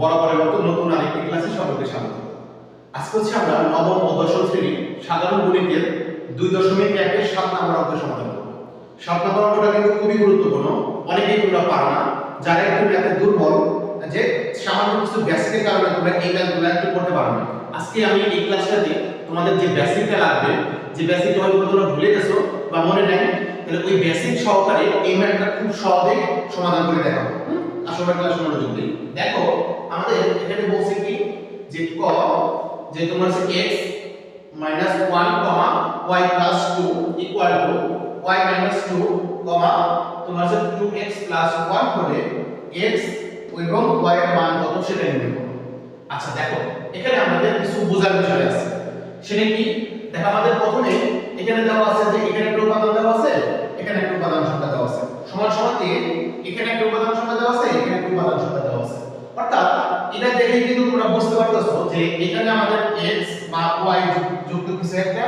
বরাবরের মতো নতুন আরেকটি ক্লাসে সকলকে স্বাগত। আজকে হচ্ছে আমরা নবম ও দশম শ্রেণির সাধারণ গণিতের দুই দশমিক একের সাত নম্বর অঙ্ক সমাধান করব। সাত নম্বর অঙ্কটা কিন্তু খুবই গুরুত্বপূর্ণ, অনেকেই তোমরা পারো না। যারা একটু ম্যাথে দুর্বল যে সামান্য কিছু বেসিকের কারণে তোমরা এই ম্যাথগুলো একটু করতে পারো না। আজকে আমি এই ক্লাসটাতে তোমাদের যে বেসিকটা লাগবে, যে বেসিকটা হয়তো তোমরা ভুলে গেছো বা মনে নাই, তাহলে ওই বেসিক সহকারে এই ম্যাথটা খুব সহজে সমাধান করে দেখাবো। আসলে ক্লাস মনোযোগ দিই দেখো, আমাদের এখানে বলছে কি? যে ক, যে তোমার হচ্ছে x minus one comma y plus two equal to y minus two comma তোমার হচ্ছে টু এক্স প্লাস ওয়ান হলে এক্স এবং ওয়াই এর মান কত সেটা নির্ণয় করো আচ্ছা দেখো, এখানে আমাদের কিছু বোঝার বিষয় আছে। সেটা কি? দেখো, আমাদের প্রথমে এখানে দেওয়া আছে যে এখানে একটা উপাদান দেওয়া আছে, এখানে একটা উপাদান সংখ্যা দেওয়া আছে। সমান সমান দিয়ে এখানে একটা উপাদান সংখ্যা দেওয়া আছে এখানে একটা উপাদান সংখ্যা দেওয়া আছে অর্থাৎ এটা দেখে কিন্তু তোমরা বুঝতে পারতেছো যে এখানে আমাদের x বা y যুক্ত কিছু একটা,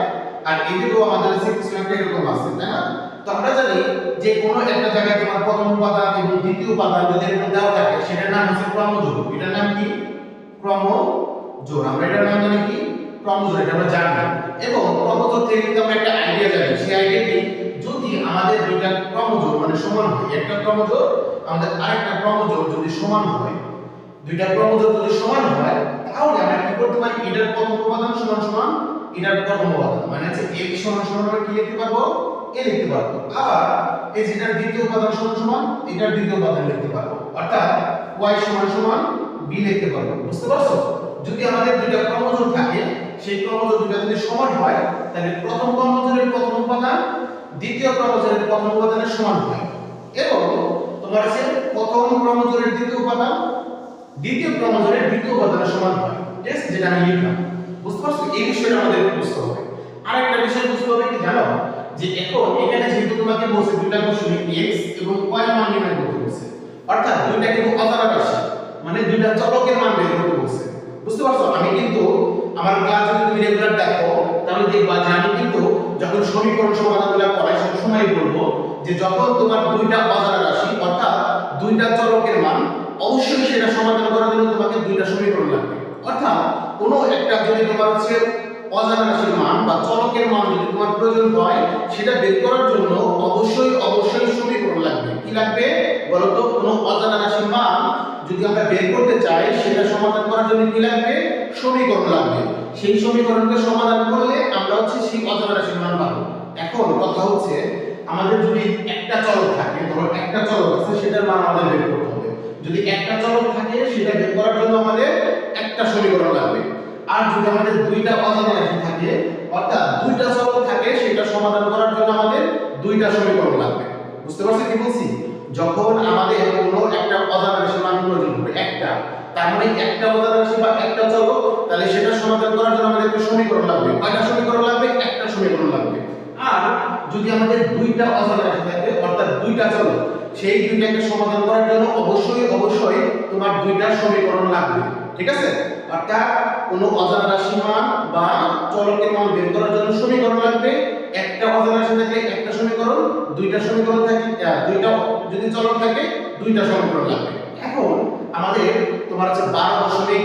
আর এদিকেও আমাদের আছে কিছু একটা এরকম আছে, তাই না? তো আমরা জানি যে কোনো একটা জায়গায় তোমার প্রথম উপাদান এবং দ্বিতীয় উপাদান যদি এরকম দেওয়া থাকে, সেটার নাম হচ্ছে ক্রমজোড়। এটার নাম কি? ক্রমজোড়। আমরা এটার নাম জানি কি? ক্রমজোড়। এটা আমরা জানি। এবং ক্রমজোড় থেকে কিন্তু আমরা একটা আইডিয়া জানি। সেই আইডিয়াটি যদি আমাদের দুইটা ক্রমজোড় মানে সমান হয়, একটা ক্রমজোড়, আমাদের আরেকটা ক্রমজোড় যদি সমান হয় দুইটা ক্রমজোড় যদি সমান হয়, তাহলে আমরা কি করতে পারি? এটার প্রথম উপাদান সমান সমান, এটার প্রথম উপাদান। মানে হচ্ছে x সমান সমান আমরা কি লিখতে পারব? A লিখতে পারব। আবার এই যেটার দ্বিতীয় উপাদান সমান সমান, এটার দ্বিতীয় উপাদান লিখতে পারব। অর্থাৎ y সমান সমান b লিখতে পারব। বুঝতে পারছ? যদি আমাদের দুইটা ক্রমজোড় থাকে, সেই ক্রমজোড় দুটো যদি সমান হয়, তাহলে প্রথম ক্রমজোড়ের প্রথম উপাদান, দ্বিতীয় ক্রমজোড়ের প্রথম উপাদানের সমান হয়। এবং তোমার আছে প্রথম ক্রমজোড়ের দ্বিতীয় উপাদান দ্বিতীয় ক্রমজোড়ের দ্বিতীয় উপাদানের সমান হয়। ঠিক যেটা আমি লিখলাম। বুঝতে পারছ? এই বিষয়টা আমাদের বুঝতে হবে। আরেকটা বিষয় বুঝতে হবে কি জানো? যে এখন এখানে যেহেতু তোমাকে বলছে দুইটা কোশ্চেন x এবং y মান নির্ণয় করতে বলছে। অর্থাৎ দুইটা কিন্তু অজানা রাশি মানে দুইটা চলকের মান বের করতে বলছে। বুঝতে পারছ? আমি কিন্তু আমার ক্লাস যদি তুমি রেগুলার দেখো, তাহলে দেখবা যে আমি কিন্তু যখন সমীকরণ সমাধানগুলো করাই সব সময় বলব যে যখন তোমার দুইটা অজানা রাশি, অর্থাৎ দুইটা চলকের মান অবশ্যই সেটা সমাধান করার জন্য তোমাকে দুইটা সমীকরণ লাগবে। অর্থাৎ কোনো একটা যদি তোমার হচ্ছে অজানা রাশির মান বা চলকের মান যদি তোমার প্রয়োজন হয়, সেটা বের করার জন্য অবশ্যই অবশ্যই সমীকরণ লাগবে। কি লাগবে? বলতো, কোনো অজানা রাশির মান যদি আমরা বের করতে চাই, সেটা সমাধান করার জন্য কি লাগবে? সমীকরণ লাগবে। সেই সমীকরণকে সমাধান করলে আমরা হচ্ছে সেই অজানা রাশির মান পাবো। এখন কথা হচ্ছে, আমাদের যদি একটা চলক থাকে, ধরো একটা চলক আছে, সেটার মান আমাদের বের করতে যদি একটা চলক থাকে, সেটা বের করার জন্য আমাদের একটা সমীকরণ লাগবে। আর যদি আমাদের দুইটা অজানা রাশি থাকে, অর্থাৎ দুইটা চলক থাকে, সেটা সমাধান করার জন্য আমাদের দুইটা সমীকরণ লাগবে। বুঝতে পারছ কি বলছি? যখন আমাদের কোনো একটা অজানা রাশি মান প্রয়োজন হবে, একটা, তার মানে একটা অজানা রাশি বা একটা চলক তাহলে সেটা সমাধান করার জন্য আমাদের একটা সমীকরণ লাগবে। কয়টা সমীকরণ লাগবে? একটা সমীকরণ লাগবে। আর যদি আমাদের দুইটা অজানা রাশি থাকে, অর্থাৎ দুইটা চলক সেই দুইটাকে সমাধান করার জন্য অবশ্যই অবশ্যই তোমার দুইটা সমীকরণ লাগবে। ঠিক আছে? অর্থাৎ কোনো অজানা রাশি মান বা চলকের মান বের করার জন্য সমীকরণ লাগবে। একটা অজানা রাশি থাকলে একটা সমীকরণ, দুইটা সমীকরণ থাকে দুইটা যদি চলক থাকে, দুইটা সমীকরণ লাগবে। এখন আমাদের তোমার হচ্ছে বারো দশমিক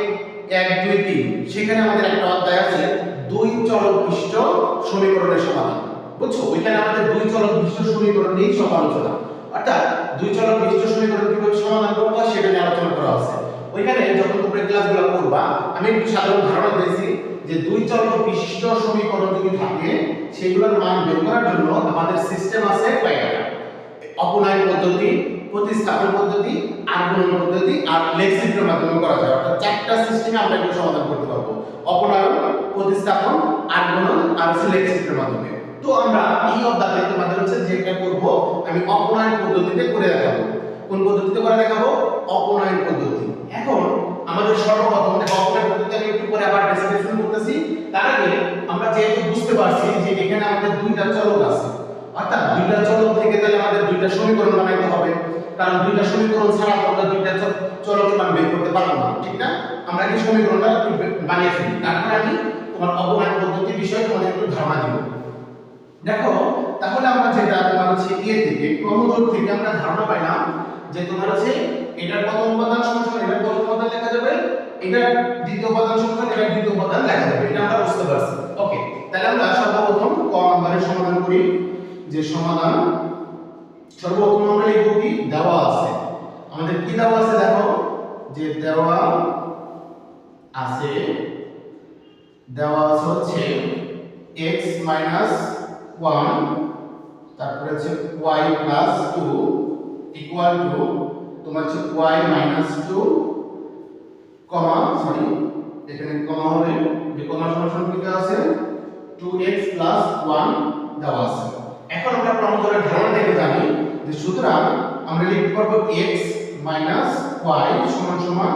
এক দুই তিন, সেখানে আমাদের একটা অধ্যায় আছে, দুই চলক বিশিষ্ট সমীকরণের সমাধান। বুঝছ? ওইখানে আমাদের দুই চলক বিশিষ্ট সমীকরণ নিয়ে সব আলোচনা অর্থাৎ দুই চলক বিশিষ্ট সমীকরণ কীভাবে সমাধান করব সেটা নিয়ে আলোচনা করা আছে ওইখানে যখন তোমরা ক্লাসগুলো করবা আমি একটু সাধারণ ধারণা দিয়েছি যে দুই চলক বিশিষ্ট সমীকরণ যদি থাকে, সেগুলোর মান বের করার জন্য আমাদের সিস্টেম আছে কয়টা অপনয়ন পদ্ধতি, প্রতিস্থাপন পদ্ধতি আর্গুণন পদ্ধতি আর লেক্সিকের মাধ্যমে করা যায়। অর্থাৎ চারটা সিস্টেমে আমরা এগুলো সমাধান করতে পারব। অপনয়ন, প্রতিস্থাপন আর্গুণন আর লেক্সিকের মাধ্যমে। তো আমরা এই অধ্যায়ে তোমাদের হচ্ছে যেটা করব আমি অপনয়ন পদ্ধতিতে করে দেখাবো। কোন পদ্ধতিতে করে দেখাবো? অপনয়ন পদ্ধতি। এখন আমাদের সর্বপ্রথম অপনয়ন পদ্ধতি আমি একটু পরে আবার ডেসক্রিপশন করতেছি। তার আগে আমরা যেহেতু বুঝতে পারছি যে এখানে আমাদের দুইটা চলক আছে, অর্থাৎ দুইটা চলক থেকে তাহলে আমাদের দুইটা সমীকরণ বানাইতে হবে। কারণ দুইটা সমীকরণ ছাড়া আমরা দুইটা চ- চলকের মান বের করতে পারব না, ঠিক না? আমরা এই সমীকরণটা বানিয়ে ফেলি। তারপর আমি তোমার অপনয়ন পদ্ধতির বিষয়ে তোমাদের একটু ধারণা দিব। দেখো, তাহলে আমরা যেটা তোমার হচ্ছে ইয়ে থেকে, ক্রমজোর থেকে আমরা ধারণা পাইলাম যে তোমার হচ্ছে এটার প্রথম উপাদান সমান এটার প্রথম উপাদান লেখা যাবে এটা দ্বিতীয় উপাদান সমান এটা দ্বিতীয় উপাদান লেখা যাবে। এটা আমরা বুঝতে পারছি। ওকে তাহলে আমরা সর্বপ্রথম ক নম্বরের সমাধান করি। যে সমাধান সর্বপ্রথম আমরা লিখব কি? দেওয়া আছে। আমাদের কি দেওয়া আছে দেখো? যে দেওয়া আছে দেওয়া আছে হচ্ছে x 1 তারপরে হচ্ছে y 2 ইকুয়াল টু তোমার হচ্ছে y 2 কমা সরি এখানে কমা হবে, যে কমা সমান কি আছে? 2x 1 দেওয়া আছে। এখন আমরা প্রমাণের ধারণা থেকে জানি যে সুতরাং আমরা লিখতে পারব x y সমান সমান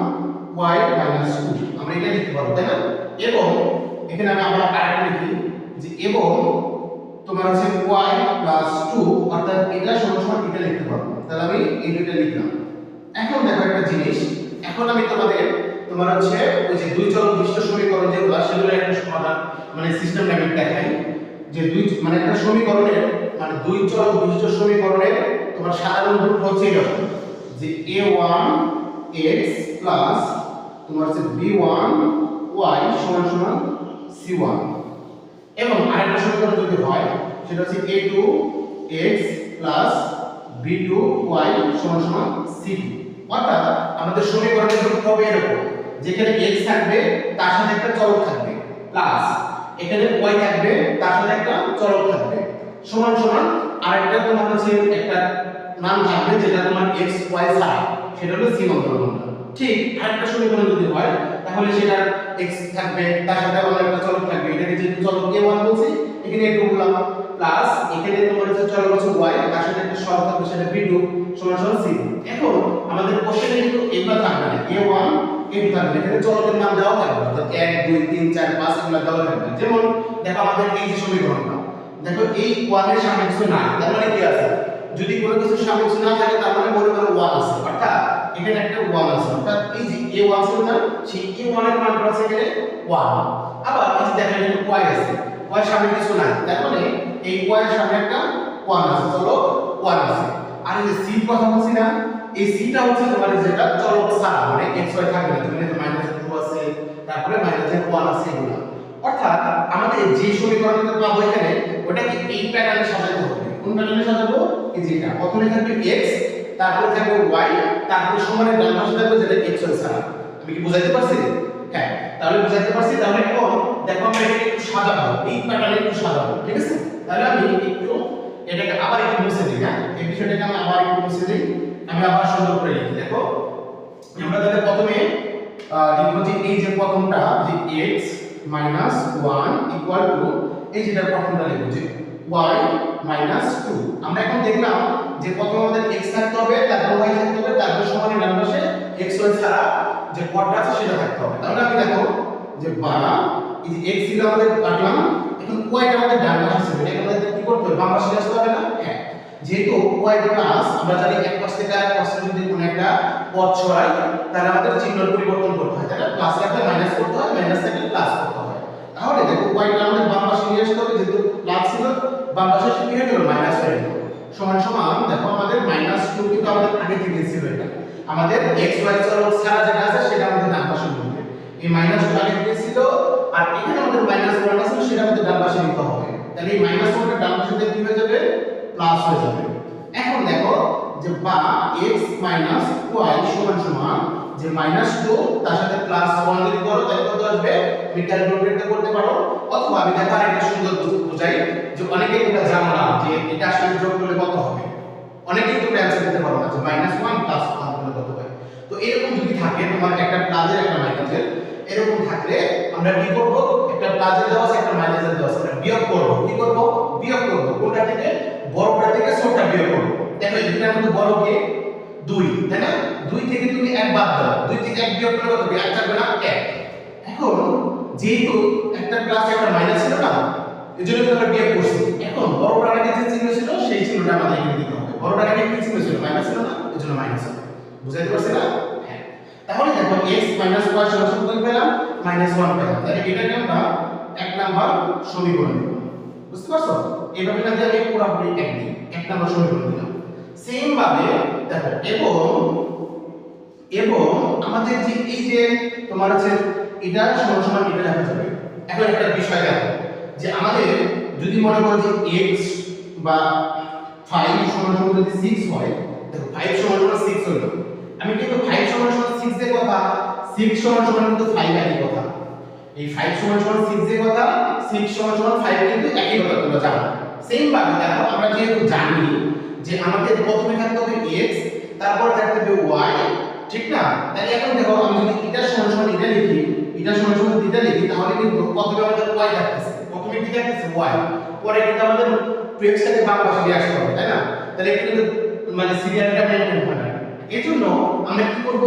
y 2 আমরা এটা লিখতে পারব, তাই না? এবং এখানে আমি আবার আরেকটা লিখি যে, এবং তোমার হচ্ছে y 2 অর্থাৎ এটা সমান এটা লিখতে পারব। তাহলে আমি এই দুটো লিখলাম। এখন দেখো একটা জিনিস, এখন আমি তোমাদের, তোমার হচ্ছে ওই যে দুই চল বিশিষ্ট সমীকরণ যেগুলো সেগুলো একটা সমাধান মানে সিস্টেম আমি দেখাই। যে দুই মানে একটা সমীকরণের মানে দুই চল বিশিষ্ট সমীকরণের তোমার সাধারণ রূপ হচ্ছে এরকম যে a1 x প্লাস তোমার হচ্ছে b1 y সমান সমান c1 এবং আরেকটা সমীকরণ যদি হয়, সেটা হচ্ছে a2 x plus b2 y সমান সমান c2 অর্থাৎ আমাদের সমীকরণের রূপ হবে এরকম যেখানে x থাকবে, তার সাথে একটা চলক থাকবে প্লাস এখানে y থাকবে, তার সাথে একটা চলক থাকবে। সমান সমান আরেকটা তোমার হচ্ছে একটা নাম থাকবে, যেটা তোমার x, y ছাড়া। সেটা হলো অন্তর্গত ঠিক আরেকটা সমীকরণ যদি হয় তাহলে সেটা x থাকবে, তার সাথে অন্য একটা চলক থাকবে। এটাকে যেহেতু চলক a1 বলছি, এখানে একটু বললাম। প্লাস এখানে তোমার হচ্ছে চলক হচ্ছে y, তার সাথে একটা সহগ থাকবে, সেটা b2 সমান সমান c এখন, আমাদের কোশ্চেনে কিন্তু এগুলো থাকবে না। A1 a2 থাকবে এখানে চলকের নাম দেওয়া থাকবে, অর্থাৎ 1 2 3 4 5 এগুলো দেওয়া থাকবে। যেমন, দেখো আমাদের এই যে সমীকরণটা, দেখো এই 1 এর সামনে কিছু নাই, তার মানে কি আছে? যদি কোনো কিছু সামনে কিছু না থাকে, তার মানে মনে করো 1 আছে। অর্থাৎ, এখানে একটা 1 আছে। অর্থাৎ এই যে a1 ছিল না সেই a1 এর মান আছে এখানে 1 আবার এই দেখেন এখানে y আছে, y সামনে কিছু নাই, তার মানে এই y এর সামনে একটা 1 আছে, চলো 1 আছে। আর এই c কথা বলছি না, এই c টা হচ্ছে তোমার যেটা চলক ছাড়া মানে x, y থাকবে না তুমি মাইনাস 2 আছে, তারপরে মাইনাস 1 আছে এগুলো। অর্থাৎ আমাদের যে সমীকরণটা পাবো এখানে ওটা কি এই প্যাটার্নে সাজাতে হবে কোন প্যাটার্নে সাজাবো? এই যে এটা প্রথমে থাকবে x তারপরে থাকবে y তারপরে সমানের ডান পাশে থাকবে যেটা x y ছাড়া আমি কি বুঝাইতে পারছি? হ্যাঁ তাহলে বুঝাইতে পারছি, তাহলে এখন দেখো আমরা এটা একটু সাদা সাজাবো, এই প্যাটার্নে একটু সাজাবো, ঠিক আছে? তাহলে আমি একটু এটাকে আবার একটু মুছে দিই হ্যাঁ? এই বিষয়টাকে আমি আবার একটু মুছে দিই, আমি আবার সুন্দর করে লিখি, দেখো? আমরা তাহলে প্রথমে লিখব যে এই যে প্রথমটা, যে x minus one equal to এই যেটা প্রথমটা লিখব, যে y মাইনাস টু আমরা এখন দেখলাম যে প্রথমে আমাদের x থাকতে হবে, তারপর y থাকতে হবে, তারপর সমানের ডান পাশে x, y ছাড়া যে পদটা আছে সেটা থাকতে হবে। তাহলে আমি দেখো যে বা, এই x ছিল আমাদের কাটলাম, এখন y টা আমাদের ডান পাশে ছিল, এটা আমাদের কি করতে হবে? বাম পাশে আসতে হবে না? হ্যাঁ। যেহেতু y প্লাস আমরা জানি এক পাশ থেকে আরেক পাশে যদি কোনো একটা পদ সরাই তাহলে আমাদের চিহ্নের পরিবর্তন করতে হয় তাহলে প্লাস একটা মাইনাস করতে হয় মাইনাস থেকে প্লাস করতে হয়। তাহলে দেখো y টা আমাদের বাম পাশে নিয়ে আসতে হবে, যেহেতু প্লাস ছিল বাম পাশে এসে কি হয়ে গেল? মাইনাস হয়ে গেল। সমান সমান, দেখো আমাদের মাইনাস টু কিন্তু আমাদের আগে থেকে ছিল এটা। আমাদের x, y চলক ছাড়া যেটা আছে, সেটা আমাদের ডান পাশে নিতে এই মাইনাস টু আগে থেকে ছিল, আর এখানে আমাদের মাইনাস ওয়ান আছে, সেটা আমাদের ডান পাশে নিতে হবে। তাহলে এই মাইনাস ওয়ানটা ডান পাশে কি হয়ে যাবে? প্লাস হয়ে যাবে। এখন দেখো যে বা x মাইনাস y সমান সমান যে মাইনাস টু তার সাথে প্লাস ওয়ান যদি করো, তাহলে কত আসবে? তুমি ক্যালকুলেটর করতে পারো। অথবা আমি দেখো আরেকটা সুন্দর বুঝাই, যে অনেকে তোমরা জানো না যে এটা আসলে যোগ করলে কত হবে। অনেকেই তোমরা অ্যান্সার দিতে পারো না যে মাইনাস ওয়ান প্লাস ওয়ান করলে কত হয়। তো এরকম যদি থাকে, তোমার একটা প্লাসের একটা মাইনাসের এরকম থাকলে আমরা কি করব? একটা প্লাসের দেওয়া আছে, একটা মাইনাসের দেওয়া আছে। বিয়োগ করব। কি করব? বিয়োগ করব। কোনটা থেকে? বড়টা থেকে ছোটটা বিয়োগ করব। দেখো, এখানে মধ্যে বড় কে? দুই, তাই না? দুই থেকে তুমি এক বাদ দাও। দুই থেকে এক বিয়োগ করলে কত এক থাকবে না, এক। এখন যেহেতু একটা প্লাস একটা মাইনাস ছিল না এই জন্য আমরা বিয়োগ করছি। এখন বড় আগে যে চিহ্ন ছিল, সেই চিহ্নটা আমাদের এখানে দিতে হবে। বড়টার আগে কি চিহ্ন ছিল? মাইনাস ছিল না, এই জন্য মাইনাস বুঝাইতে পারছি না? হ্যাঁ। তাহলে দেখো, x মাইনাস y সমান সমান পেলাম মাইনাস 1 পেলাম। তাহলে এটাকে আমরা এক নাম্বার সমীকরণ বুঝতে পারছ? এইভাবে না দিয়ে আমি পুরোপুরি এক দিই। এক নাম্বার সমীকরণ দিলাম। সেম ভাবে দেখো, এবং এবং আমাদের যে এই যে তোমার হচ্ছে এটা সমান সমান এটা লেখা যাবে। এখন একটা বিষয় দেখো, যে আমাদের যদি মনে করো যে x বা 5 সমান সমান যদি 6 হয়, দেখো 5 সমান সমান 6 হলো। আমি কিন্তু 5 সমান সমান 6 এর কথা 6 সমান সমান কিন্তু 5 একই কথা। এই 5 সমান সমান 6 এর কথা 6 সমান সমান 5 কিন্তু একই কথা তোমরা জানো। সেম ভাবে দেখো, আমরা যেহেতু জানি যে আমাদের প্রথমে থাকতে হবে x, তারপর থাকতে হবে y ঠিক না? তাহলে এখন দেখো, আমি যদি এটা সমান সমান এটা লিখি এটা সমান সমান এটা লিখি, তাহলে কিন্তু প্রথমে আমাদের y থাকতেছে? প্রথমে কি থাকতেছে? y পরে কিন্তু আমাদের 2x টাকে বাম পাশে নিয়ে আসতে হবে, তাই না? তাহলে কিন্তু মানে সিরিয়ালটা মেইনটেইন হয় না। জন্য আমরা কি করব?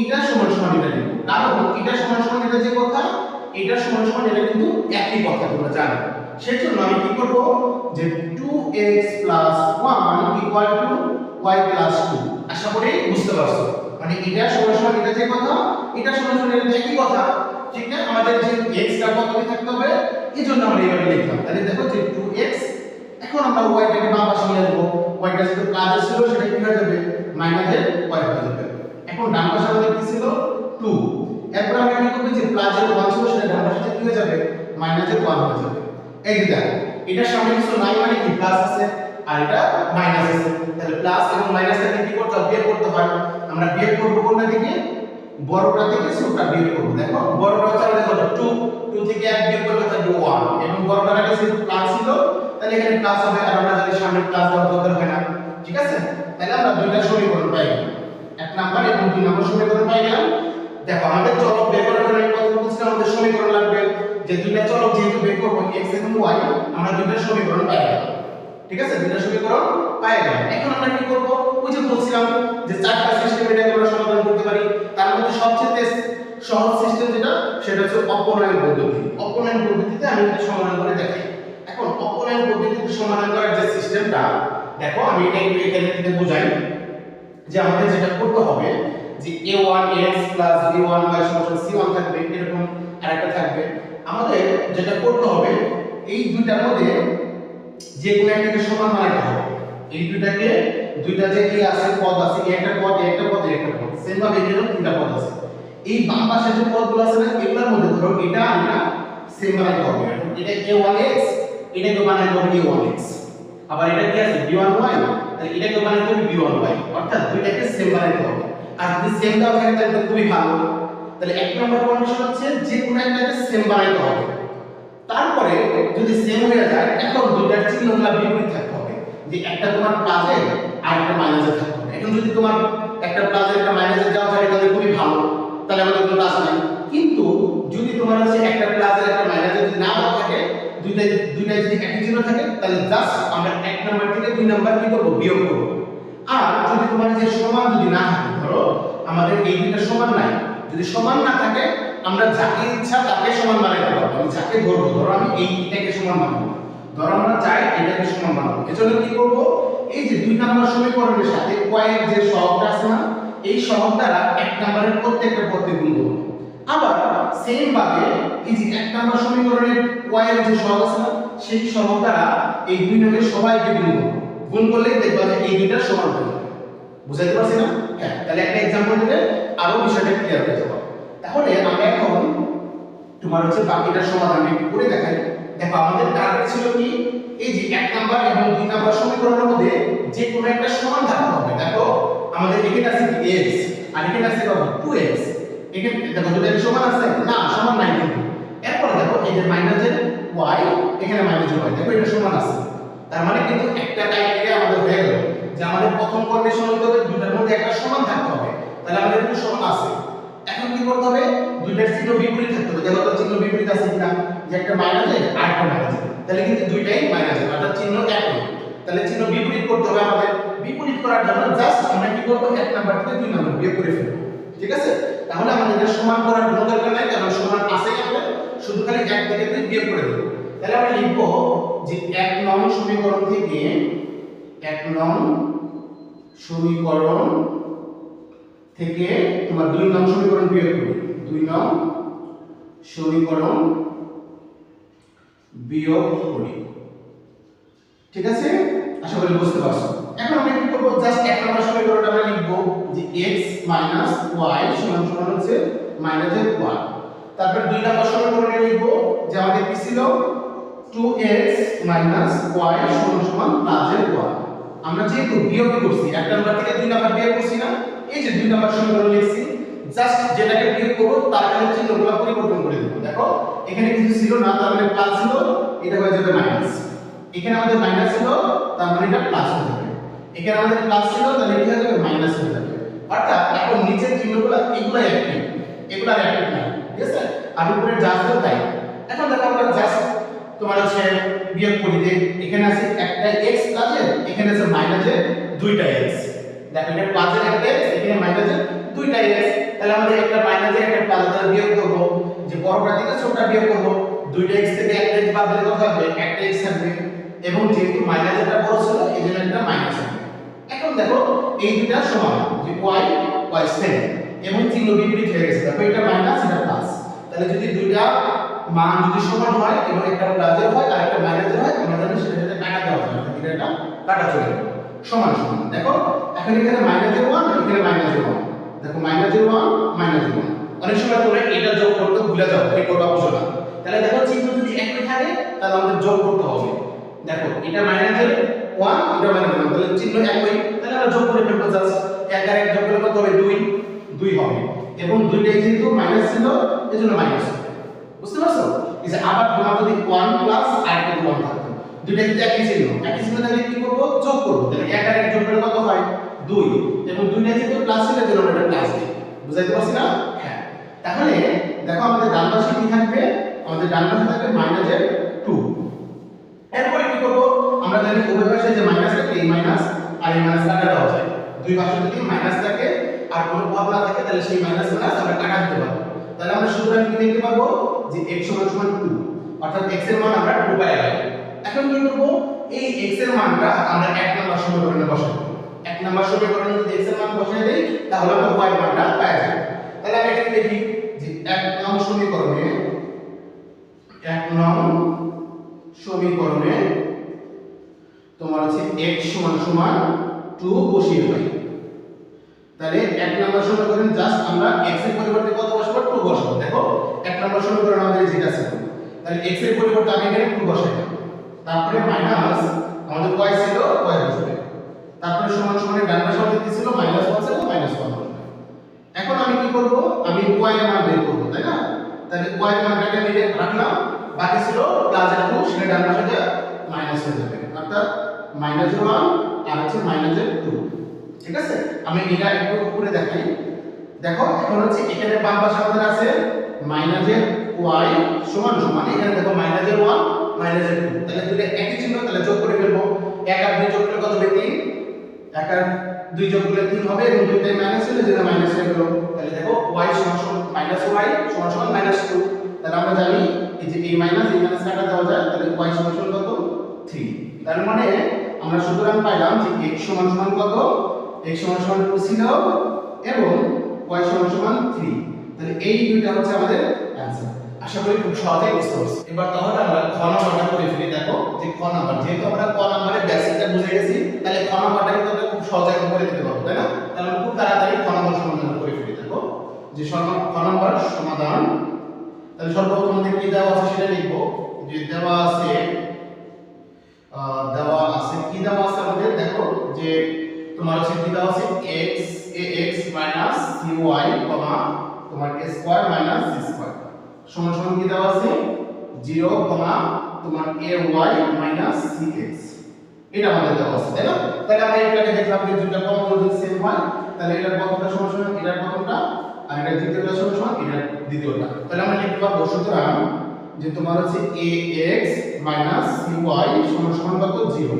এটা সমান সমান এটা লিখব। কারণ এটা সমান সমান এটা যে কথা এটা সমান সমান এটা কিন্তু একই কথা, তোমরা জানো। সেজন্য আমি কি করব? যে 2x 1 ইকুয়াল টু y 2 আশা করি বুঝতে পারছ। মানে এটা সমান সমান এটা যে কথা, এটা সমান সমান এটা একই কথা, ঠিক না? আমাদের যে x টা কততে থাকতে হবে? এই জন্য আমরা এইভাবে লিখলাম। তাহলে দেখো যে 2x এখন আমরা y টাকে বাম পাশে নিয়ে আসব। y টা যেহেতু প্লাস ছিল, সেটা কি হয়ে যাবে? মাইনাসের y হয়ে যাবে। এখন ডান পাশে আমাদের কি ছিল? 2 এরপর আমরা কি করব? যে প্লাসের 1 ছিল, সেটা ডান পাশে কি হয়ে যাবে? মাইনাসের 1 হয়ে যাবে। এই যে দেখো, এটার সামনে কিছু নাই মানে কি? প্লাস আছে। আর এটা মাইনাস আছে। তাহলে প্লাস এবং মাইনাস থেকে কি করতে হবে? বিয়োগ করতে হয়। আমরা বিয়োগ করব কোনটা থেকে বড়টা থেকে ছোটটা বিয়োগ করব। দেখো, বড়টা হচ্ছে আমাদের কত? 2 2 থেকে 1 বিয়োগ করলে থাকবে 1 এবং বড়টার আগে যেহেতু প্লাস ছিল। তাহলে এখানে প্লাস হবে। আর আমরা জানি সামনে প্লাস দেওয়ার দরকার হয় না। ঠিক আছে? তাহলে আমরা দুইটা সমীকরণ পাই। এক নাম্বার এবং দুই নাম্বার সমীকরণ পাই গেলাম। দেখো, আমাদের চলক বের করার জন্য কথা বলছিলাম আমাদের সমীকরণ লাগবে। যে দুইটা চলক যেহেতু বের করব, x এবং y, আমরা দুইটা সমীকরণ পাই গেলাম। ঠিক আছে? দুইটা সমীকরণ পাই গেলাম। এখন আমরা কি করব? ওই যে বলছিলাম যে চারটা সিস্টেম এটাকে আমরা সমাধান করতে পারি। তার মধ্যে সবচেয়ে সহজ সিস্টেম যেটা, সেটা হচ্ছে অপনয়ন পদ্ধতি। অপনয়ন পদ্ধতিতে আমি এটা সমাধান করে দেখাই। এখন অপনয়ন পদ্ধতিতে সমাধান করার যে সিস্টেমটা দেখো, আমি এটা একটু এখানে থেকে বোঝাই যে আমাদের যেটা করতে হবে যে a1x b1y সমান c1 থাকবে, এরকম আরেকটা থাকবে। আমাদের যেটা করতে হবে, এই দুইটার মধ্যে যে কোনো একটাকে সমান বানাতে হবে এই দুইটাকে, দুইটা যে এই আছে, পদ আছে একটা পদ একটা পদ একটা পদ। সেম ভাবে এখানেও তিনটা পদ আছে। এই বাম পাশে যে পদগুলো আছে না, এগুলোর মধ্যে ধরো এটা এটা সেম বানাতে হবে। এখন এটা a1x এটাকে বানাতে হবে a1x আবার এটা কি আছে? B1y তাহলে এটাকে বানাতে হবে b1y অর্থাৎ দুইটাকে সেম বানাতে হবে। আর যদি সেম দেওয়া থাকে, তাহলে খুবই ভালো। তাহলে এক নম্বর কন্ডিশন হচ্ছে যে কোনো একটাকে সেম বানাতে হবে। তারপরে যদি সেম হয়ে যায়, এখন দুইটার চিহ্নগুলো বিপরীত থাকতে হবে। যে একটা তোমার প্লাসে আর একটা মাইনাসে থাকতে হবে। এখন যদি তোমার একটা প্লাসে একটা মাইনাসে যাওয়া থাকে তাহলে খুবই ভালো। তাহলে আমাদের কোনো প্লাস নাই। কিন্তু যদি তোমার হচ্ছে একটা প্লাসে একটা মাইনাসে যদি না থাকে, দুইটা দুইটা যদি একই চিহ্ন থাকে, তাহলে জাস্ট আমরা এক নাম্বার থেকে দুই নাম্বার কি করব? বিয়োগ করব। আর যদি তোমার যে সমান যদি না থাকে, ধরো আমাদের এই দুইটা সমান নাই। যদি সমান না থাকে আমরা যাকে ইচ্ছা তাকে সমান বানাইতে পারবো আমি যাকে ধরবো ধরো আমি এইটাকে সমান বানাবো ধরো আমরা চাই এটাকে সমান বানাবো এজন্য কি করবো এই যে দুই নম্বর সমীকরণের সাথে কয়েক যে সহগটা আছে না এই সহগ দ্বারা এক নম্বরের প্রত্যেকটা পদকে গুণ করবো আবার সেম ভাবে এই যে এক নম্বর সমীকরণের কয়েক যে সহগ আছে না সেই সহগ দ্বারা এই দুই নম্বরের সবাইকে গুণ করবো গুণ করলেই দেখবা যে এই দুইটা সমান হয়ে যাবে বুঝাইতে পারছি না হ্যাঁ তাহলে একটা एग्जांपल দিলে আরো বিষয়টা ক্লিয়ার হয়ে যাবে তাহলে আমরা এখন তোমার হচ্ছে বাকিটা সমাধান একটু করে দেখাই। দেখো, আমাদের টার্গেট ছিল কি? এই যে এক নাম্বার এবং দুই নাম্বার সমীকরণের মধ্যে যে কোনো একটা সমান থাকতে হবে। দেখো, আমাদের এখানে আছে কি? X, আর এখানে আছে কত 2x এখানে, দেখো দুটো কি সমান আছে? না, সমান নাই কিন্তু। এরপর দেখো, এই যে মাইনাসের y, এখানে মাইনাসের y দেখো, এটা সমান আছে। তার মানে কিন্তু একটা ক্রাইটেরিয়া আমাদের হয়ে গেল যে আমাদের প্রথম কন্ডিশন হতে হবে দুটার মধ্যে একটা সমান থাকতে হবে। তাহলে আমাদের কিন্তু সমান আছে। এখন কি করতে হবে? দুইটার চিহ্ন বিপরীত থাকতে হবে। দেখো তো চিহ্ন বিপরীত আছে কিনা? যে একটা মাইনাস আর একটা মাইনাস তাহলে কিন্তু দুইটাই মাইনাস অর্থাৎ চিহ্ন একই তাহলে চিহ্ন বিপরীত করতে হবে আমাদের। বিপরীত করার জন্য জাস্ট আমরা কি করব? এক নাম্বার থেকে দুই নাম্বার বিয়োগ করে ফেলব। ঠিক আছে? তাহলে আমাদের এটা সমান করার কোনো দরকার নাই, কারণ সমান আছেই আমরা শুধু খালি এক থেকে দুই বিয়োগ করে দেব। তাহলে আমরা লিখব যে এক নং সমীকরণ থেকে এক নং সমীকরণ থেকে তোমার দুই নং সমীকরণ বিয়োগ করি। দুই নং সমীকরণ বিয়োগ করি ঠিক আছে? আশা করি বুঝতে পারছ। এখন আমরা কি করব? জাস্ট এক নম্বর সমীকরণটা আমরা লিখব যে x মাইনাস y সমান সমান হচ্ছে মাইনাসের 1 তারপর দুই নম্বর সমীকরণে লিখব যে আমাদের কি ছিল? 2x মাইনাস y সমান সমান প্লাসের 1 আমরা যেহেতু বিয়োগ করছি, এক নাম্বার থেকে দুই নাম্বার বিয়োগ করছি না এই যে দুই নাম্বার সমীকরণ লিখছি জাস্ট যেটাকে বিয়োগ করব, তার কাছে চিহ্নগুলো পরিবর্তন করে দেব। দেখো, এখানে কিছু ছিল না, তার মানে প্লাস ছিল, এটা হয়ে যাবে মাইনাস এখানে আমাদের মাইনাস ছিল, তার মানে এটা প্লাস হয়ে যাবে। এখানে আমাদের প্লাস ছিল, তাহলে কি হয়ে যাবে? মাইনাস হয়ে যাবে। অর্থাৎ এখন নিচের চিহ্নগুলো এগুলো অ্যাক্টিভ এগুলো অ্যাক্টিভ না, ঠিক আছে? আর উপরে যা তাই। এখন দেখো আমরা জাস্ট তোমার হচ্ছে বিয়োগ করি এখানে আছে একটা x প্লাসের এখানে আছে মাইনাসের দুইটা x দেখো, এটা প্লাসের একটা x এখানে মাইনাসের দুইটা x তাহলে আমাদের একটা মাইনাসের একটা প্লাস দ্বারা বিয়োগ করব। যে বড়টা থেকে ছোটটা বিয়োগ করব, দুইটা x থেকে একটা x বাদ দিলে কত থাকবে একটা x থাকবে। এবং যেহেতু মাইনাস একটা বড় ছিল, এই জন্য একটা মাইনাস হবে এখন দেখো, এই দুইটা সমান, যে y y সেম এবং চিহ্ন বিপরীত হয়ে গেছে। দেখো, এটা মাইনাস এটা প্লাস তাহলে যদি দুইটা মান যদি সমান হয়, এবং একটা প্লাসের হয়, আর একটা মাইনাসের হয় আমরা জানি সেটা কাটা দেওয়া যায় এটা কাটা চলে যাবে। সমান সমান। দেখো, এখন এখানে মাইনাসের ওয়ান এখানে মাইনাসের ওয়ান দেখো মাইনাসের ওয়ান মাইনাসের ওয়ান অনেক সময় তোমরা এটা যোগ করতে ভুলে যাও, এই করবা বুঝো না। তাহলে দেখো, চিহ্ন যদি একই থাকে, তাহলে আমাদের যোগ করতে হবে। দেখো, এটা মাইনাসের ওয়ান এটা মাইনাসের ওয়ান তাহলে চিহ্ন একই, তাহলে আমরা যোগ করে ফেলব জাস্ট এক আর এক যোগ করলে কত হবে? দুই। দুই হবে। এবং দুইটাই যেহেতু মাইনাস ছিল, এজন্য মাইনাস বুঝতে পারছ? আবার তোমার যদি 1 প্লাস আর 1 থাকতো দুইটা যদি একই ছিল। একই ছিল তাহলে কি করব? যোগ করব। তাহলে এক আর এক যোগ করলে কত হয়? দুই। এবং দুইটা যেহেতু প্লাস ছিল এটা প্লাস দিই। বুঝাইতে পারছি না? হ্যাঁ। তাহলে দেখো আমাদের ডান পাশে কি থাকবে? আমাদের ডান পাশে থাকবে মাইনাসের 2 এরপরে কি করব? আমরা জানি উভয় পাশে যে মাইনাস থাকে, এই মাইনাস আর এই মাইনাস কাটা দেওয়া যায়। দুই পাশে যদি মাইনাস থাকে আর কোনো পদ না থাকে, তাহলে সেই মাইনাস মাইনাস আমরা কাটা দিতে পারব। তাহলে আমরা সুতরাং কি দেখতে পাবো? যে x সমান সমান 2 অর্থাৎ x এর মান আমরা 2 পাই এখন কি করব? এই x এর মানটা আমরা এক নম্বর সমীকরণে বসাবো এক নম্বর সমীকরণে যদি x এর মান বসাই দেই, তাহলে আমরা y এর মানটা পাই যাব। তাহলে আমরা এখানে দেখি যে এক নম্বর সমীকরণে, এক নং সমীকরণে তোমার হচ্ছে x সমান সমান 2 বসিয়ে পাই তাহলে এক নম্বর সমীকরণ জাস্ট আমরা x এর পরিবর্তে কত বসাবো? 2 বসাবো। দেখো, এক নম্বর সমীকরণ আমাদের যেটা ছিল তাহলে x এর পরিবর্তে আমি এখানে 2 বসাইলাম তারপরে মাইনাস আমাদের y ছিল y বসবে তারপরে সমান সমান ডান পাশে আমাদের কি ছিল মাইনাস 1 ছিল মাইনাস 1 বসবে এখন আমি কি করব? আমি y এর মান বের করব, তাই না? তাহলে y এর মানটাকে আমি রাখলাম, বাকি ছিল প্লাস এর 2 সেটা ডান পাশে দিয়ে মাইনাস হয়ে যাবে। অর্থাৎ মাইনাস 1 আর হচ্ছে মাইনাস 2 ঠিক আছে? আমি এটা একটু উপরে দেখাই। দেখো, এখন হচ্ছে এখানে বাম পাশে আমাদের আছে মাইনাসের y সমান সমান। এখানে দেখো মাইনাসের 1 মাইনাসের 2 তাহলে দুটো একই চিহ্ন, তাহলে যোগ করে ফেলব। 1 আর 2 যোগ করলে কত হবে? 3 1 আর 2 যোগ করলে 3 হবে এবং দুইটাই মাইনাস হলে যেটা মাইনাস হয়ে গেল। তাহলে দেখো, y মাইনাস y সমান সমান মাইনাস 2 তাহলে আমরা জানি এই যে এই মাইনাস এই মাইনাস কাটা দেওয়া যায়, তাহলে y সমান কত? 3 তার মানে আমরা সুতরাং পাইলাম যে x সমান সমান কত? x সমান সমান 2 ছিল এবং y সমান সমান 3 তাহলে এই দুইটা হচ্ছে আমাদের আশা করি খুব সহজেই বুঝতে পারছি। এবার তাহলে আমরা খ নাম্বারটা করে ফেলি, দেখো যে খ নাম্বার। যেহেতু আমরা ক নাম্বারের বেসিকটা বুঝে গেছি, তাহলে খ নাম্বারটা কিন্তু খুব সহজে করে দিতে পারব, তাই না? তাহলে আমরা খুব তাড়াতাড়ি খ নাম্বার সমাধান করে ফেলি, দেখো। যে খ নাম্বার সমাধান। তাহলে সর্বপ্রথম আমাদের কি দেওয়া আছে সেটা লিখব। যে দেওয়া আছে দেওয়া আছে, কি দেওয়া আছে আমাদের? দেখো যে তোমার হচ্ছে কি দেওয়া আছে? x ax minus cy comma তোমার a square minus c square সমান সমান কি দেওয়া আছে? 0 কমা তোমার ay cx এটা আমাদের দেওয়া আছে, তাই না? তাহলে আমরা এটাকে দেখলাম যে দুটো কমন যদি সেম হয়, তাহলে এটার প্রথমটা সমান সমান এটার প্রথমটা আর এটা দ্বিতীয়টা সমান সমান এটার দ্বিতীয়টা। তাহলে আমরা লিখতে পারব, সুতরাং যে তোমার হচ্ছে ax cy সমান সমান কত? 0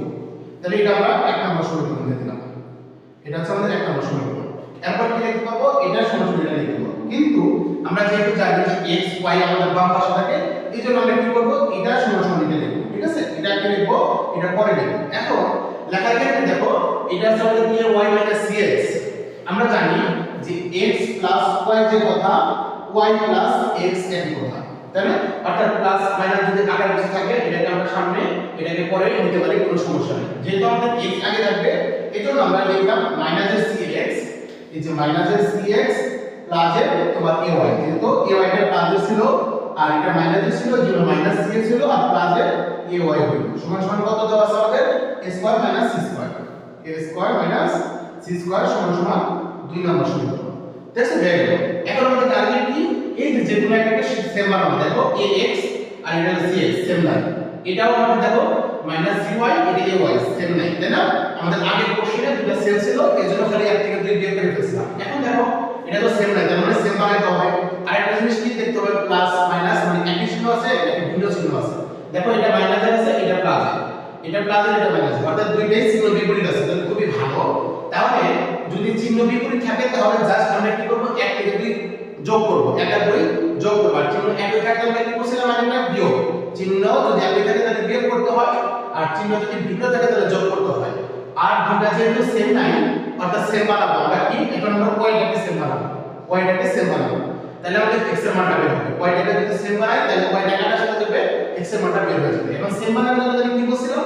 তাহলে এটা আমরা এক নম্বর সমীকরণ দিলাম। এটা হচ্ছে আমাদের এক নম্বর সমীকরণ। এরপর কি লিখতে পাবো এটা সরাসরি এটা লিখতে পাবো কিন্তু আমরা যেহেতু জানি যে x, y আমাদের বাম পাশে থাকে, এই জন্য আমরা কি করব? এটা সরাসরি এটা লিখব, ঠিক আছে? এটা আগে লিখব, এটা পরে লিখব। এখন, লেখার ক্ষেত্রে দেখো, এটা হচ্ছে আমাদের y cx আমরা জানি যে x y যে কথা, y x একই কথা, তাই না? অর্থাৎ প্লাস মাইনাস যদি আকার কিছু থাকে, এটাকে আমরা সামনে, এটাকে পরে নিতে পারি, কোনো সমস্যা নেই। যেহেতু আমাদের x আগে থাকবে এই জন্য আমরা লিখলাম মাইনাসের cx এই যে মাইনাসের cx প্লাসের তোমার ay যেহেতু ay টা প্লাসের ছিল আর এটা মাইনাসের ছিল জন্য মাইনাস cx ছিল আর প্লাসের ay হইল সমান সমান কত দেওয়া আছে আমাদের? A square minus c square a square minus c square সমান সমান দুই নম্বর সমীকরণ। দেখছ, হয়ে গেল। এখন আমাদের টার্গেট কি? এই যে যেকোনো একটা সেম বানাবো দেখো ax আর এটা হলো cx সেম লাইন এটাও আমাদের, দেখো মাইনাস cy এটা ay সেম লাইন তাই না? আমাদের আগের কোশ্চেনে দুটো সেল ছিল এজন্য খালি এক থেকে দুই বিয়োগ করে ফেলছিলাম। এখন দেখো এটা তো সেম না মানে সেম বানাইতে হবে আর একটা জিনিস কি দেখতে হবে প্লাস মাইনাস মানে একই চিহ্ন আছে একই ভিন্ন চিহ্ন আছে? দেখো, এটা মাইনাস আছে, এটা প্লাস এটা প্লাস এটা মাইনাস অর্থাৎ দুইটাই চিহ্ন বিপরীত আছে, তাহলে খুবই ভালো। তাহলে, যদি চিহ্ন বিপরীত থাকে, তাহলে জাস্ট আমরা কি করব? এক থেকে দুই যোগ করব। এক আর দুই যোগ করব। আর চিহ্ন একই থাকলে আমরা কি করছিলাম? মানে একটা বিয়োগ। চিহ্ন যদি একই থাকে, তাহলে বিয়োগ করতে হয়। আর চিহ্ন যদি ভিন্ন থাকে, তাহলে যোগ করতে হয়। আর দুটা যেহেতু সেম নাই অর্থাৎ সেম বানাবো আমরা কি? এখন আমরা ওয়াইটাকে সেম বানাবো ওয়াইটাকে সেম বানাবো তাহলে আমাদের x এর মানটা বের হবে। ওয়াইটাকে যদি সেম বানাই, তাহলে ওয়াইটা কাটার সাথে যাবে x এর মানটা বের হয়ে যাবে। এখন সেম বানানোর জন্য কি বলছিলাম?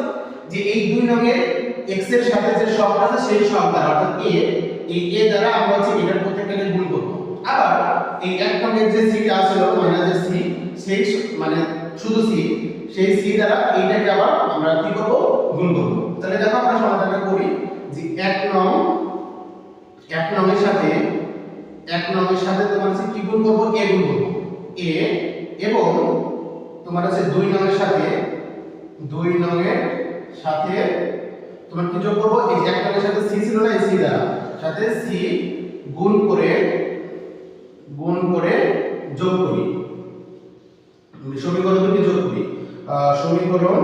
যে এই দুই নঙের x এর সাথে যে সংখ্যা আছে, সেই সংখ্যা অর্থাৎ a, এই a দ্বারা আমরা হচ্ছে এটার প্রত্যেকটাকে গুণ করব। আবার এই এক নঙের যে c টা আছে মাইনাস যে c, সেই মানে শুধু c, সেই c দ্বারা এইটাকে আবার আমরা কি করব? গুণ করব। তাহলে দেখো আমরা সমাধানটা করি। নংয়ের সাথে, এক নংয়ের সাথে তোমার হচ্ছে কি গুণ করব? a গুণ করব। a এবং তোমার আছে দুই নংয়ের সাথে, দুই নংয়ের সাথে তোমার কি যোগ করব? এই এক নংয়ের সাথে c ছিল না c দ্বারা। সাথে সি গুণ করে গুণ করে যোগ করি। সমীকরণ দুটি যোগ করি। সমীকরণ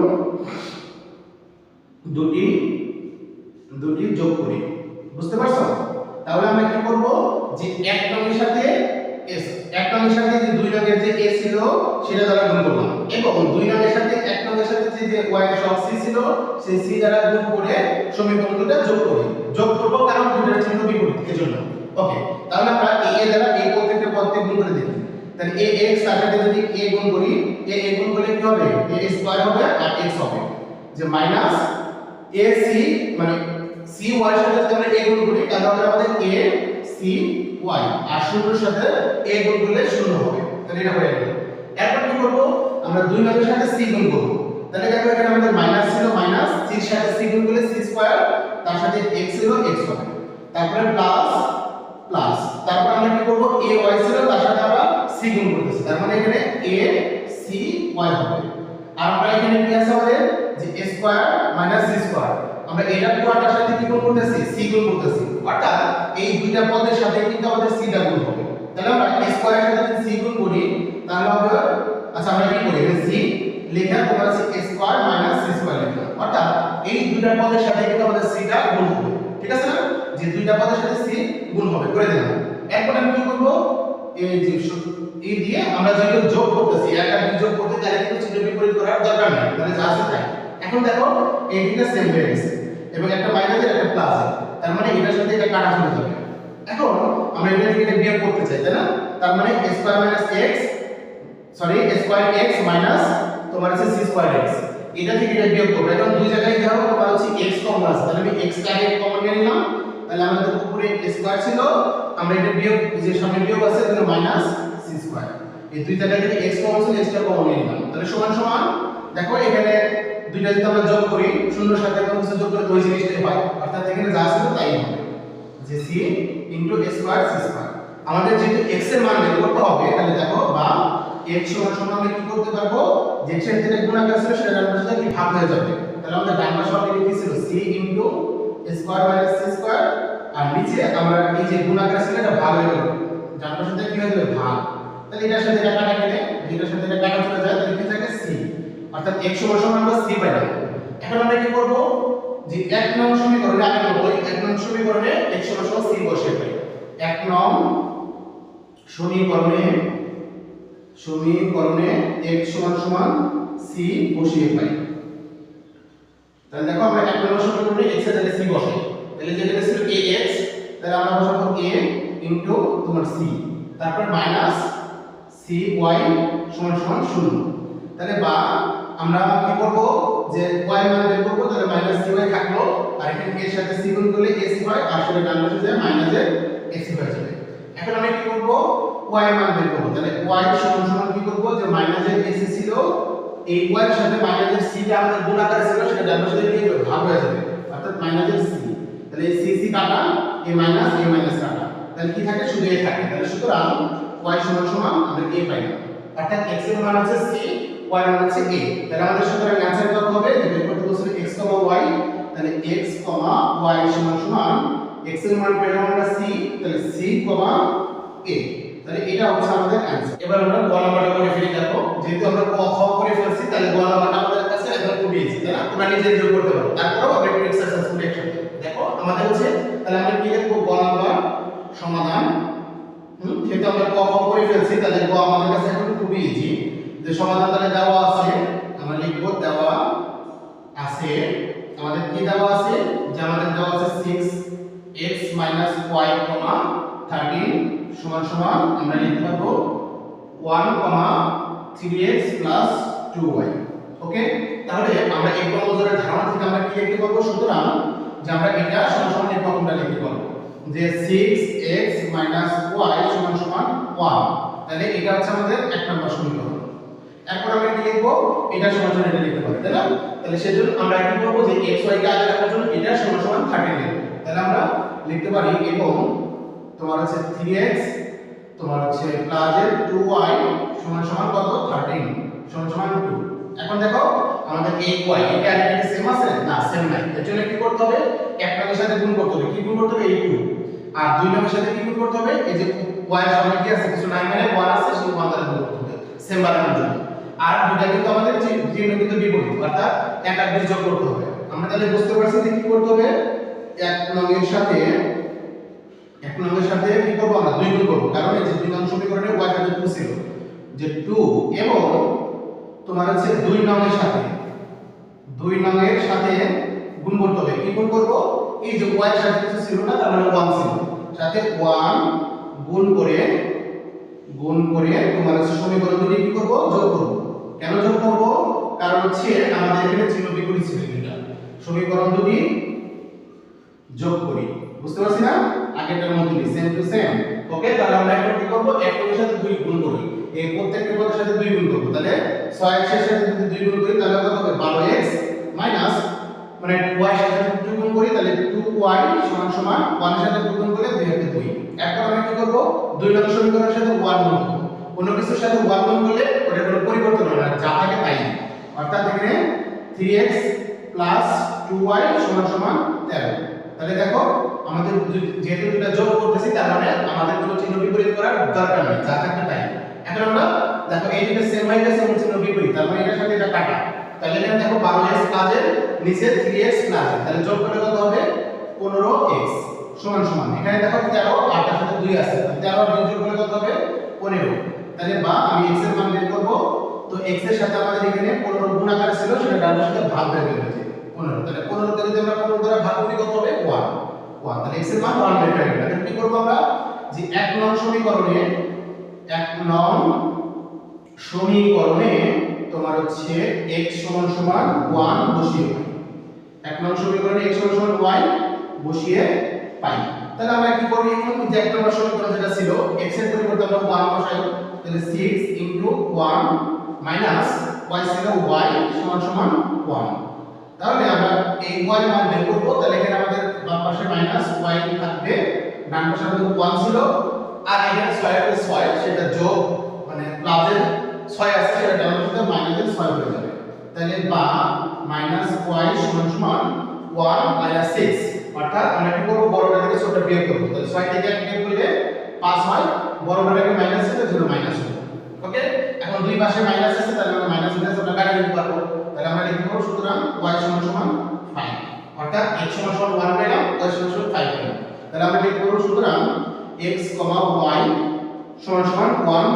দুটি দুটি যোগ করি। বুঝতে পারছ? তাহলে আমরা কি করব? যে এক রঙের সাথে s, এক রঙের সাথে যে দুই রঙের যে a ছিল, সেটা দ্বারা গুণ করলাম। এবং দুই রঙের সাথে, এক রঙের সাথে যে যে এর সব c ছিল, সেই সি দ্বারা গুণ করে সমীকরণ দুটো যোগ করি। যোগ করব কারণ দুটোর চিহ্ন বিপরীত, এজন্য। ওকে তাহলে আমরা এ এর দ্বারা এই প্রত্যেকটা পদকে গুণ করে দেখি। তাহলে এ তার সাথে যদি এ গুণ করি এ এ গুণ করলে কি হবে? A স্কয়ার হবে আর x হবে। যে মাইনাস AC মানে CY এর সাথে আমরা এ গুণ করি, তাহলে আমাদের A, C, Y আর শূন্যের সাথে এ গুণ করলে শূন্য হবে। তাহলে এটা হয়ে গেল। এরপর কি করব? আমরা দুই নম্বরের সাথে C গুণ করব। তাহলে দেখো এখানে আমাদের মাইনাস ছিল মাইনাস এর সাথে C গুণ করলে C স্কয়ার তার সাথে x ছিল x হবে তারপরে প্লাস প্লাস তারপর আমরা কি করব? A, Y ছিল, তার সাথে আমরা C গুণ করতেছি। তার মানে এখানে A, C, Y হবে। আর আমরা এখানে কি আছে আমাদের? যে a square minus c square আমরা এটা পুরোটার সাথে কি গুণ করতেছি? c গুণ করতেছি। অর্থাৎ এই দুইটা পদের সাথে কিন্তু আমাদের c টা গুণ হবে। তাহলে আমরা a স্কয়ারের সাথে যদি c গুণ করি, তাহলে হবে আচ্ছা আমরা কি করি? এখানে c লেখা তোমার আছে a square minus c square লিখলাম অর্থাৎ এই দুইটা পদের সাথে কিন্তু আমাদের c টা গুণ হবে। ঠিক আছে না? যে দুইটা পদের সাথে c গুণ হবে, করে দিলাম। এরপর আমি কি করব? এই যে এই দিয়ে আমরা যেগুলো যোগ করতেছি, এক আর যোগ করতে তাহলে কিন্তু চিহ্ন বিপরীত করার দরকার নেই। তাহলে যা আছে তাই। এখন দেখো এই দুটো সেম হয়ে গেছে। এবং একটা মাইনাস আর একটা প্লাস তার মানে এটার সাথে এটা কাটা চলে যাবে এখন আমরা এটা থেকে এটা বিয়োগ করতে চাই, তাই না? তার মানে a minus x sorry a square x minus তোমার আছে c স্কয়ার x এটা থেকে এটা বিয়োগ করবে। এখন দুই জায়গায় যাও তোমার হচ্ছে x কমন আছে। তাহলে আমি x টা আগে কমন নিয়ে নিলাম। তাহলে আমাদের উপরে a ছিল, আমরা এটা বিয়োগ যে সামনে বিয়োগ আছে, তাহলে মাইনাস c স্কয়ার এই দুই জায়গা থেকে x কমন ছিল, x টা কমন নিয়ে নিলাম। তাহলে সমান সমান, দেখো এখানে দুইটা যদি আমরা যোগ করি শূন্যর সাথে কোনো কিছু যোগ করে ওই জিনিসটাই হয়। অর্থাৎ এখানে যা ছিল তাই হবে। যে c into a square c square আমাদের যেহেতু x এর মান বের করতে হবে, তাহলে দেখো, বা x সমান সমান আমরা কি করতে পারব? যে x এর যেটা গুণাকার ছিল সেটা ডান পাশে কি ভাগ হয়ে যাবে, তাহলে আমাদের ডান পাশে অলরেডি কি ছিল? c into square minus c square আর নিচে আমরা এই যে গুণাকার ছিল, এটা ভাগ হয়ে গেল। ডান পাশে কি হয়ে যাবে? ভাগ। তাহলে এটার সাথে এটা কাটা গেলে এটার সাথে এটা কাটা চলে যায়, তাহলে কি থাকে c অর্থাৎ x সমান সমান আমরা c পাইলাম। এখন আমরা কি করব? যে এক নং সমীকরণে আগের মতোই এক নং সমীকরণে x সমান সমান c বসিয়ে পাই এক নং সমীকরণে সমীকরণে x সমান সমান c বসিয়ে পাই তাহলে দেখো আমরা এক নম্বর সমীকরণে x এর জায়গায় c বসাই। তাহলে যেখানে ছিল ax তাহলে আমরা বসাবো a ইনটু তোমার c তারপর মাইনাস cy সমান সমান 0 তাহলে বা আমরা কি করব? যে y মান বের করব, তাহলে মাইনাস cy থাকল, আর এখানে এর সাথে c গুণ করলে ac হয় আর সেটা ডান পাশে যায় মাইনাস এর ac হয়ে যাবে এখন আমি কি করব? y মান বের করব। তাহলে y সমান সমান কি করব? যে মাইনাস এর ac ছিল, এই y এর সাথে মাইনাস এর c টা আমাদের গুণ আকারে ছিল, সেটা ডান পাশে কি ভাগ হয়ে যাবে। অর্থাৎ মাইনাস এর c তাহলে c c কাটা, a মাইনাস a মাইনাস কাটা। তাহলে কি থাকে? শুধু a থাকে। তাহলে সুতরাং y সমান সমান আমরা a পাইলাম। অর্থাৎ x এর মান আছে c y মান আছে a তাহলে আমাদের সুতরাং অ্যানসার কত হবে? যে বের করতে x y, তাহলে x y সমান সমান x এর মান পেলাম আমরা c, তাহলে c a তাহলে এটা হচ্ছে আমাদের অ্যানসার এবার আমরা গ নাম্বারটা করে ফেলি, দেখো। যেহেতু আমরা ক খ করে ফেলছি, তাহলে গ নাম্বারটা আমাদের কাছে একদম খুবই ইজি তাই না তোমরা নিজে নিজে করতে পারো। তারপরেও আমরা একটু এক্সারসাইজ করে দেখো, আমাদের হচ্ছে, তাহলে আমরা কি লিখব? গ নাম্বার সমাধান। হুম? যেহেতু আমরা ক খ করে ফেলছি, তাহলে গ আমাদের কাছে এখন খুবই ইজি যে সমাধান তাহলে দেওয়া আছে, আমরা লিখব দেওয়া আছে। আমাদের কি দেওয়া আছে? যে আমাদের দেওয়া আছে 6 x y 13 সমান সমান আমরা লিখতে পারব 1 3x 2y ওকে তাহলে আমরা এই ক্রমজোরের ধারণা থেকে আমরা কি লিখতে পারব? সুতরাং যে আমরা এটা সমান সমান এই রকমটা লিখতে পারব। যে 6x y সমান সমান 1 তাহলে এটা হচ্ছে আমাদের এক নম্বর সমীকরণ। এরপর আমরা কি লিখব? এটা সমান সমান এটা লিখতে পারি তাই না? তাহলে সেজন্য আমরা কি করব যে x, y, কে আগে রাখার জন্য এটা সমান সমান 13 লিখব। তাহলে আমরা লিখতে পারি এবং তোমার হচ্ছে 3x তোমার হচ্ছে প্লাস এর 2y সমান সমান কত? 13 সমান সমান 2 এখন দেখো, আমাদের এই y, এটা এটা সেম আছে? না সেম নাই। এর জন্য কি করতে হবে? এক নংয়ের সাথে গুণ করতে হবে। কি গুণ করতে হবে? এই 2 আর দুই নংয়ের সাথে কি গুণ করতে হবে? এই যে y এর সামনে কি আছে? কিছু নাই মানে 1 আছে, সেই 1 দ্বারা গুণ করতে হবে। সেম বানানোর জন্য আর দুটা কিন্তু আমাদের চিহ্ন কিন্তু বিপরীত, অর্থাৎ এক আর দুই যোগ করতে হবে। আমরা তাহলে বুঝতে পারছি যে কি করতে হবে? এক নংয়ের সাথে, এক নংয়ের সাথে কি করব আমরা? দুই গুণ করব। কারণ এই যে দুই নং সমীকরণে y সাথে 2 ছিল। যে 2 এবং তোমার হচ্ছে দুই নংয়ের সাথে, দুই নংয়ের সাথে গুণ করতে হবে। কি গুণ করব? এই যে y এর সাথে কিছু ছিল না, তার মানে 1 ছিল। সাথে 1 গুণ করে গুণ করে তোমার সমীকরণ দুটি কি করব? যোগ করব। কেন যোগ করব? কারণ হচ্ছে আমাদের এখানে চিহ্ন বিপরীত ছিল দুইটা সমীকরণ দুটি যোগ করি। বুঝতে পারছি না? আগেরটার মতই সেম টু সেম ওকে তাহলে আমরা এখন কি করব? একটার সাথে দুই গুণ করি। এই প্রত্যেকটা পদের সাথে দুই গুণ করব। তাহলে 6 এর সাথে যদি দুই গুণ করি, তাহলে কত হবে? 12x মাইনাস মানে y এর সাথে দুই গুণ করি, তাহলে 2y সমান সমান 1 এর সাথে দুই গুণ করলে 2 হাতে 2 এরপর আমরা কি করব? দুই নম্বর সমীকরণের সাথে 1 গুণ করব। কোনো কিছুর সাথে 1 গুণ করলে ওটার কোনো পরিবর্তন হয় না, যা থাকে তাই। অর্থাৎ এখানে 3x 2y সমান সমান 13 তাহলে দেখো, আমাদের যেহেতু দুটা যোগ করতেছি, তার মানে আমাদের কোনো চিহ্ন বিপরীত করার দরকার নেই, যা থাকবে তাই। এখন আমরা দেখো, এই দুটো সেম হয়ে এবং চিহ্ন বিপরীত, তার মানে এটার সাথে এটা কাটা। তাহলে এখানে দেখো 12x প্লাসের নিচে 3x প্লাস তাহলে যোগ করলে কত হবে? 15x সমান সমান। এখানে দেখো 13 আর তার সাথে 2 আছে 13 আর 2 যোগ করলে কত হবে? 15 তাহলে বা আমি x এর মান বের করব, তো x এর সাথে আমাদের এখানে 15 গুণ আকারে ছিল, সেটা ডান সাথে ভাগ হয়ে গেছে 15 তাহলে 15 কে যদি আমরা 15 দ্বারা ভাগ করি, কত হবে? 1 1 তাহলে x এর মান 1 বের হয়ে গেল। কি করব আমরা? যে এক নং সমীকরণে, এক নং সমীকরণে তোমার হচ্ছে x সমান সমান 1 বসিয়ে পাই। এক নং সমীকরণে x সমান সমান y বসিয়ে পাই। তাহলে আমরা কি করি এখন যে এক নম্বর সমীকরণ যেটা ছিল, x এর পরিবর্তে আমরা 1 বসাই, তাহলে 6 ইনটু 1 মাইনাস y ছিল y সমান সমান 1 তাহলে আমরা এই y এর মান বের করব, তাহলে এখানে আমাদের বাম পাশে মাইনাস y থাকবে, ডান পাশে আমাদের 1 ছিল, আর এখানে 6 এর 6 সেটা যোগ মানে প্লাসের 6 আছে, সেটা ডান পাশে মাইনাসের 6 হয়ে যাবে। তাহলে বা মাইনাস y সমান সমান 1 মাইনাস 6 অর্থাৎ আমরা কি করব? বড়টা থেকে ছোটটা বিয়োগ করব। তাহলে 6 থেকে 1 বিয়োগ করলে 5 হয়। বড়টাকে মাইনাস হবে জন্য মাইনাস হবে ওকে এখন দুই পাশে মাইনাস আছে, তাহলে আমরা মাইনাস মাইনাস আমরা কাটা দিতে পারব। তাহলে আমরা লিখতে পারব, সুতরাং y সমান সমান 5 অর্থাৎ x সমান সমান 1 পেলাম, y সমান সমান 5 পেলাম। তাহলে আমরা লিখতে পারব, সুতরাং x y সমান সমান 1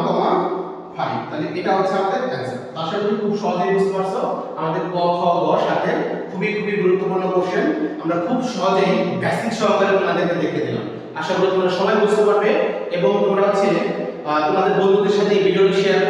5 তাহলে এটা হচ্ছে আমাদের অ্যানসার আশা করি খুব সহজেই বুঝতে পারছ, আমাদের ক, খ, গ সাথে খুবই খুবই গুরুত্বপূর্ণ কোশ্চেন আমরা খুব সহজেই বেসিক সহকারে তোমাদেরকে দেখে দিলাম আশা করি তোমরা সবাই বুঝতে পারবে এবং তোমরা হচ্ছে তোমাদের বন্ধুদের সাথে এই ভিডিওটি শেয়ার